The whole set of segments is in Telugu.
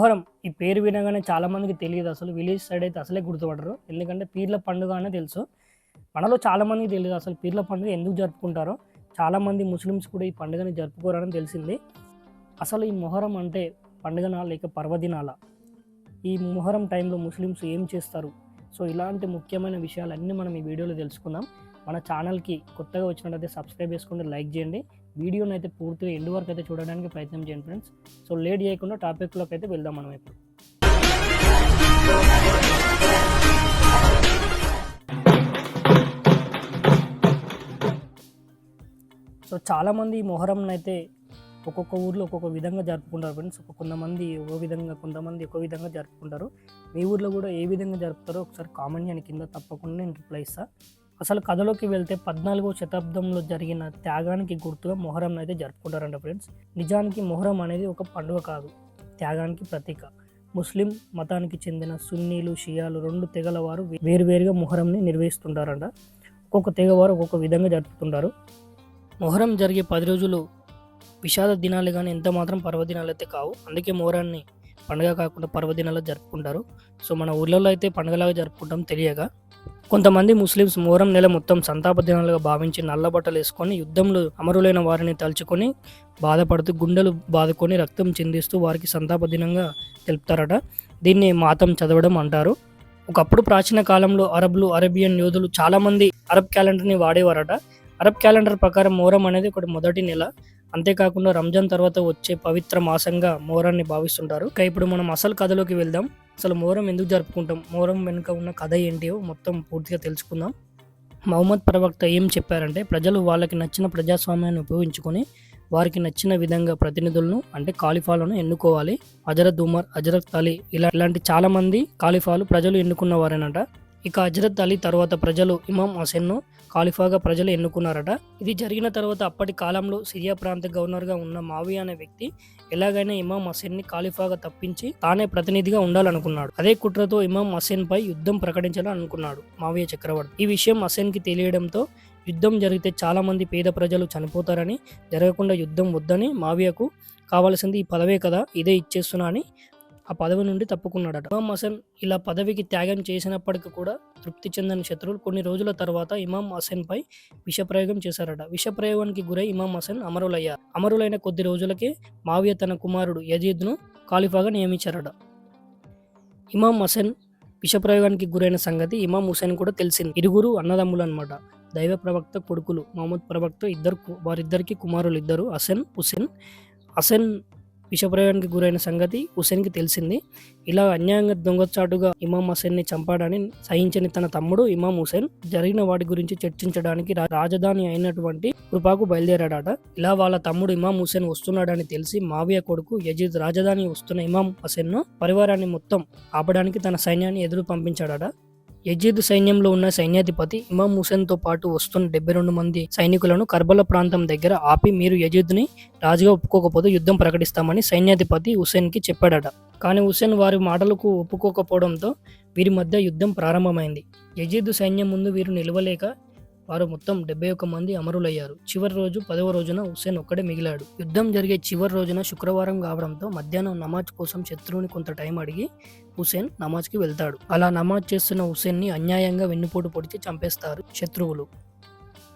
మొహరం ఈ పేరు వినగానే చాలామందికి తెలియదు అసలు విలేజ్ సైడ్ అయితే అసలే గుర్తుపడరు. ఎందుకంటే పీర్ల పండుగ అనే తెలుసు. మనలో చాలామందికి తెలియదు అసలు పీర్ల పండుగ ఎందుకు జరుపుకుంటారో. చాలామంది ముస్లిమ్స్ కూడా ఈ పండుగని జరుపుకోరని తెలిసింది. అసలు ఈ మొహరం అంటే పండుగనా లేక పర్వదినాల? ఈ మొహరం టైంలో ముస్లిమ్స్ ఏం చేస్తారు? సో ఇలాంటి ముఖ్యమైన విషయాలన్నీ మనం ఈ వీడియోలో తెలుసుకుందాం. మన ఛానల్కి కొత్తగా వచ్చినట్టయితే సబ్స్క్రైబ్ చేసుకుంటే లైక్ చేయండి. వీడియోని అయితే పూర్తిగా ఎండు వరకు అయితే చూడడానికి ప్రయత్నం చేయండి ఫ్రెండ్స్ సో లేట్ చేయకుండా టాపిక్లోకి అయితే వెళ్దాం మనం ఇప్పుడు. సో చాలామంది ఈ మొహరంని అయితే ఒక్కొక్క ఊర్లో ఒక్కొక్క విధంగా జరుపుకుంటారు ఫ్రెండ్స్ కొంతమంది ఒక విధంగా కొంతమంది ఒక విధంగా జరుపుకుంటారు. మీ ఊర్లో కూడా ఏ విధంగా జరుపుతారో ఒకసారి కామెంట్ చేయని కింద తప్పకుండా నేను రిప్లై ఇస్తాను అసలు కథలోకి వెళ్తే పద్నాలుగో శతాబ్దంలో జరిగిన త్యాగానికి గుర్తుగా మొహరం అయితే జరుపుకుంటారంట ఫ్రెండ్స్. నిజానికి మొహరం అనేది ఒక పండుగ కాదు త్యాగానికి ప్రతీక. ముస్లిం మతానికి చెందిన సున్నీలు షియాలు రెండు తెగల వారు వేరువేరుగా మొహరంని నిర్వహిస్తుంటారంట. ఒక్కొక్క తెగవారు ఒక్కొక్క విధంగా జరుపుతుంటారు. మొహరం జరిగే పది రోజులు విషాద దినాలు కానీ ఎంత మాత్రం పర్వదినాలు అయితే కావు. అందుకే మొహరాన్ని పండుగ కాకుండా పర్వదినాలు జరుపుకుంటారు. సో మన ఊర్లలో అయితే పండుగలాగా జరుపుకుంటాం తెలియగా కొంతమంది ముస్లిమ్స్ మొహరం నెల మొత్తం సంతాప దినాలుగా భావించి నల్ల బట్టలు వేసుకొని యుద్ధంలో అమరులైన వారిని తలుచుకొని బాధపడుతూ గుండెలు బాదుకొని రక్తం చెందిస్తూ వారికి సంతాప దినంగా తెలుపుతారట. దీన్ని మాతం చదవడం అంటారు. ఒకప్పుడు ప్రాచీన కాలంలో అరబ్లు అరేబియన్ యోధులు చాలామంది అరబ్ క్యాలెండర్ని వాడేవారట. అరబ్ క్యాలెండర్ ప్రకారం మొహరం అనేది ఒకటి మొదటి నెల. అంతేకాకుండా రంజాన్ తర్వాత వచ్చే పవిత్ర మాసంగా మోరాన్ని భావిస్తుంటారు. ఇక ఇప్పుడు మనం అసలు కథలోకి వెళ్దాం. అసలు మోరం ఎందుకు జరుపుకుంటాం? మోరం వెనుక ఉన్న కథ ఏంటియో మొత్తం పూర్తిగా తెలుసుకుందాం. మహమ్మద్ ప్రవక్త ఏం చెప్పారంటే ప్రజలు వాళ్ళకి నచ్చిన ప్రజాస్వామ్యాన్ని ఉపయోగించుకొని వారికి నచ్చిన విధంగా ప్రతినిధులను అంటే కాలిఫాలను ఎన్నుకోవాలి. హజరత్ ఉమర్ హజరత్ అలీ ఇలా ఇలాంటి చాలామంది కాలిఫాలు ప్రజలు ఎన్నుకున్న వారేనట ఇక హజరత్ అలీ తర్వాత ప్రజలు ఇమాం హసెన్ను ఖాలిఫాగా ప్రజలు ఎన్నుకున్నారట. ఇది జరిగిన తర్వాత అప్పటి కాలంలో సిరియా ప్రాంత గవర్నర్గా ఉన్న మావి అనే వ్యక్తి ఎలాగైనా ఇమాం హసెన్ని ఖాలిఫాగా తప్పించి తానే ప్రతినిధిగా ఉండాలనుకున్నాడు. అదే కుట్రతో ఇమాం హసెన్ పై యుద్ధం ప్రకటించాలని అనుకున్నాడు మావియ చక్రవర్తి. ఈ విషయం హసెన్కి తెలియడంతో యుద్ధం జరిగితే చాలామంది పేద ప్రజలు చనిపోతారని జరగకుండా యుద్ధం వద్దని మావియకు కావాల్సింది ఈ పదవే కదా ఇదే ఇచ్చేస్తున్నా అని ఆ పదవి నుండి తప్పుకున్నాడట. ఇమాం హసన్ ఇలా పదవికి త్యాగం చేసినప్పటికీ కూడా తృప్తి చెందని శత్రువులు కొన్ని రోజుల తర్వాత ఇమాం హసన్ పై విషప్రయోగం చేశారట. విషప్రయోగానికి గురై ఇమాం హసన్ అమరులయ్యారు. అమరులైన కొద్ది రోజులకే మావియ తన కుమారుడు యజీద్ను ఖాలిఫాగా నియమించారట. ఇమాం హసన్ విషప్రయోగానికి గురైన సంగతి ఇమాం హుసేన్ కూడా తెలిసింది. ఇరుగురు అన్నదమ్ములు అనమాట దైవ ప్రవక్త కొడుకులు మహమ్మద్ ప్రవక్త ఇద్దరు వారిద్దరికి కుమారులు ఇద్దరు హసన్ హుసేన్ హసన్ విషప్రయోగానికి గురైన సంగతి హుసేన్కి తెలిసింది. ఇలా అన్యాయంగా దొంగచాటుగా ఇమాం హుసేన్ని చంపాడని సహించని తన తమ్ముడు ఇమాం హుసేన్ జరిగిన వాటి గురించి చర్చించడానికి రాజధాని అయినటువంటి కృపాకు బయలుదేరాడట. ఇలా వాళ్ళ తమ్ముడు ఇమాం హుసేన్ వస్తున్నాడని తెలిసి మావియా కొడుకు యజీద్ రాజధాని వస్తున్న ఇమాం హుసేన్ను పరివారాన్ని మొత్తం ఆపడానికి తన సైన్యాన్ని ఎదురు పంపించాడట. యజీద్ సైన్యంలో ఉన్న సైన్యాధిపతి ఇమాం హుసేన్తో పాటు వస్తున్న డెబ్బై రెండు మంది సైనికులను కర్బల ప్రాంతం దగ్గర ఆపి మీరు యజీద్ని రాజుగా ఒప్పుకోకపోతే యుద్ధం ప్రకటిస్తామని సైన్యాధిపతి హుసేన్కి చెప్పాడట. కానీ హుసేన్ వారి మాటలకు ఒప్పుకోకపోవడంతో వీరి మధ్య యుద్ధం ప్రారంభమైంది. యజీద్ సైన్యం ముందు వీరు నిలవలేక వారు మొత్తం డెబ్బై ఒక్క మంది అమరులయ్యారు. చివరి రోజు పదవ రోజున హుస్సేన్ ఒక్కడే మిగిలాడు. యుద్ధం జరిగే చివరి రోజున శుక్రవారం కావడంతో మధ్యాహ్నం నమాజ్ కోసం శత్రువుని కొంత టైం అడిగి హుసేన్ నమాజ్కి వెళ్తాడు. అలా నమాజ్ చేస్తున్న హుసేన్ని అన్యాయంగా వెన్నుపోటు పొడిచి చంపేస్తారు శత్రువులు.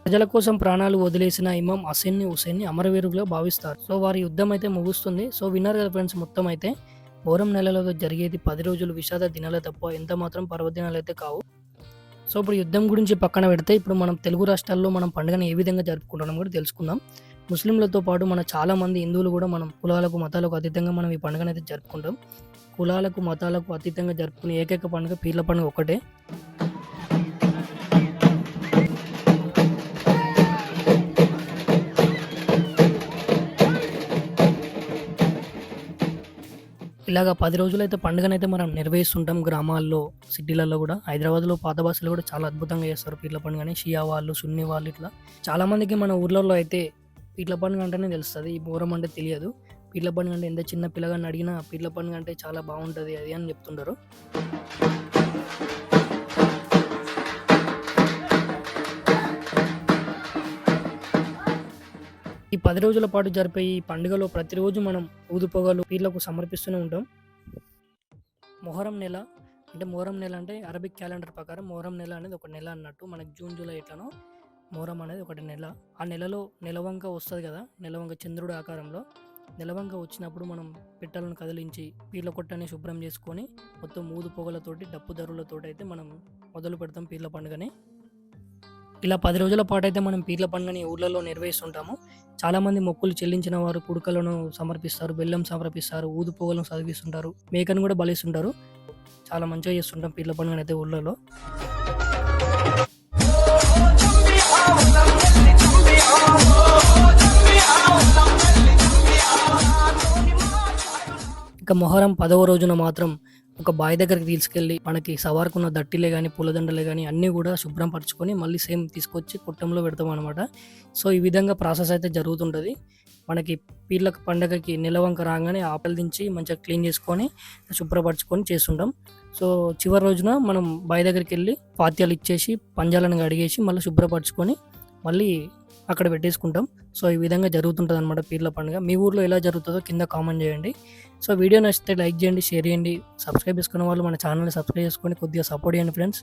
ప్రజల కోసం ప్రాణాలు వదిలేసిన ఇమాం హసెన్ని హుసేన్ని అమరవీరుగా భావిస్తారు. సో వారి యుద్ధం అయితే ముగుస్తుంది. సో విన్నారు కదా ఫ్రెండ్స్ మొత్తం అయితే ఓరం నెలలో జరిగేది పది రోజులు విషాద దినాలే తప్ప ఎంత మాత్రం పర్వదినాలు అయితే కావు. సో ఇప్పుడు యుద్ధం గురించి పక్కన పెడితే ఇప్పుడు మనం తెలుగు రాష్ట్రాల్లో మనం పండుగను ఏ విధంగా జరుపుకుంటున్నాం కూడా తెలుసుకుందాం. ముస్లింలతో పాటు మన చాలా మంది హిందువులు కూడా మనం కులాలకు మతాలకు అతీతంగా మనం ఈ పండుగను అయితే జరుపుకుంటాం. కులాలకు మతాలకు అతీతంగా జరుపుకునే ఏకైక పండుగ పీర్ల పండుగ ఒకటే. ఇలాగ పది రోజులైతే పండుగనైతే మనం నిర్వహిస్తుంటాం గ్రామాల్లో సిటీలలో కూడా. హైదరాబాద్లో పాత భాషలు కూడా చాలా అద్భుతంగా చేస్తారు పీర్ల పండుగని షియా వాళ్ళు సున్ని వాళ్ళు ఇట్లా. చాలామందికి మన ఊర్లలో అయితే పీర్ల పండుగ అంటేనే తెలుస్తుంది. ఈ బోరం అంటే తెలియదు. పీర్ల పండుగ అంటే ఎంత చిన్న పిల్లగాని అడిగినా పీర్ల పండుగ అంటే చాలా బాగుంటుంది అది అని చెప్తుంటారు. ఈ పది రోజుల పాటు జరిపే ఈ పండుగలో ప్రతిరోజు మనం ఊదు పొగలు పీర్లకు సమర్పిస్తూనే ఉంటాం. మొహరం నెల అంటే మొహరం నెల అంటే అరబిక్ క్యాలెండర్ ప్రకారం మొహరం నెల అనేది ఒక నెల అన్నట్టు మనకి జూన్ జూలై ఎట్లనో మొహరం అనేది ఒకటి నెల. ఆ నెలలో నెలవంక వస్తుంది కదా నెలవంక చంద్రుడి ఆకారంలో. నెలవంక వచ్చినప్పుడు మనం పిట్టలను కదిలించి పీర్ల కొట్టని శుభ్రం చేసుకొని మొత్తం ఊదు పొగలతోటి డప్పు దరులతోటి అయితే మనం మొదలు పెడతాం పీర్ల పండుగని. ఇలా పది రోజుల పాటు అయితే మనం పీర్ల పండుగని ఊర్లలో నిర్వహిస్తుంటాము. చాలామంది మొక్కులు చెల్లించిన వారు కుడుకలను సమర్పిస్తారు బెల్లం సమర్పిస్తారు ఊదు పొగలను చదివిస్తుంటారు మేకను కూడా బలిస్తుంటారు. చాలా మంచిగా చేస్తుంటాం పీర్ల పండుగని అయితే ఊళ్ళలో ఇక మొహరం పదవ రోజున మాత్రం ఒక బావి దగ్గరికి తీసుకెళ్ళి మనకి సవార్కున్న దట్టిలే కానీ పూలదండలే కానీ అన్నీ కూడా శుభ్రపరచుకొని మళ్ళీ సేమ్ తీసుకొచ్చి కుట్టంలో పెడతాం అనమాట సో ఈ విధంగా ప్రాసెస్ అయితే జరుగుతుంటుంది. మనకి పీర్ల పండగకి నిలవంక రాగానే ఆపలు దించి మంచిగా క్లీన్ చేసుకొని శుభ్రపరచుకొని చేస్తుంటాం. సో చివరి రోజున మనం బావి దగ్గరికి వెళ్ళి పాత్యాలు ఇచ్చేసి పంజాలను అడిగేసి మళ్ళీ శుభ్రపరచుకొని మళ్ళీ అక్కడ పెట్టేసుకుంటాం. సో ఈ విధంగా జరుగుతుంటుంది అనమాట పీర్ల పండుగ. మీ ఊర్లో ఎలా జరుగుతుందో కింద కామెంట్ చేయండి. సో వీడియో నచ్చితే లైక్ చేయండి షేర్ చేయండి. సబ్స్క్రైబ్ చేసుకున్న వాళ్ళు మన ఛానల్ని సబ్స్క్రైబ్ చేసుకొని కొద్దిగా సపోర్ట్ చేయండి ఫ్రెండ్స్.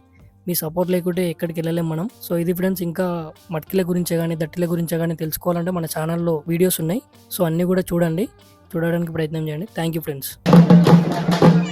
మీ సపోర్ట్ లేకుంటే ఎక్కడికి వెళ్ళలేం మనం. సో ఇది ఫ్రెండ్స్ ఇంకా మట్కిల గురించే కానీ దట్టిల గురించే కానీ తెలుసుకోవాలంటే మన ఛానల్లో వీడియోస్ ఉన్నాయి. సో అన్నీ కూడా చూడండి. చూడడానికి ప్రయత్నం చేయండి. Thank you friends.